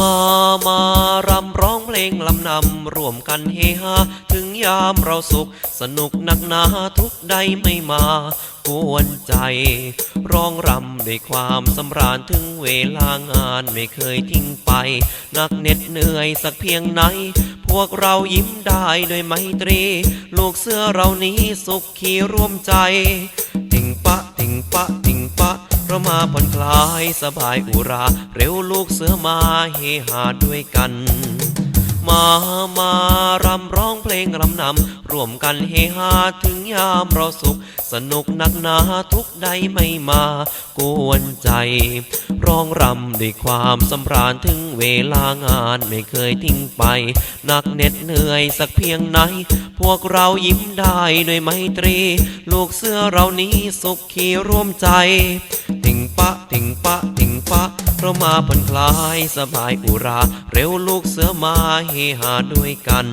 มามารำร้องเพลงลำนำร่วมกันเฮฮาถึงยามเราสุข สนุกหนักหนาทุกใดไม่มากวนใจ ร้องรำด้วยความสำราญถึงเวลางานไม่เคยทิ้งไป นักเหน็ดเหนื่อยสักเพียงไหน พวกเรายิ้มได้ด้วยไมตรี ลูกเสื้อเรานี้สุขขีร่วมใจ ติงปะติงปะติงปะ เรามาผ่อนคลายสบายอุรา เร็วลูกเสือมาเฮฮาด้วยกัน มามารำร้องเพลงรำนำร่วมกันเฮฮาถึงยามเราสุข สนุกหนักหนาทุกใดไม่มากวนใจ ร้องรำด้วยความสำราญถึงเวลางานไม่เคยทิ้งไปหนักเหน็ดเหนื่อยสักเพียงไหน พวกเรายิ้มได้ด้วยไมตรี ลูกเสื้อเรานี้สุขขีร่วมใจ ติงปะติงปะเรามาผ่อนคลายสบายอุรา เร็วลูกเสือมาเฮฮาด้วยกัน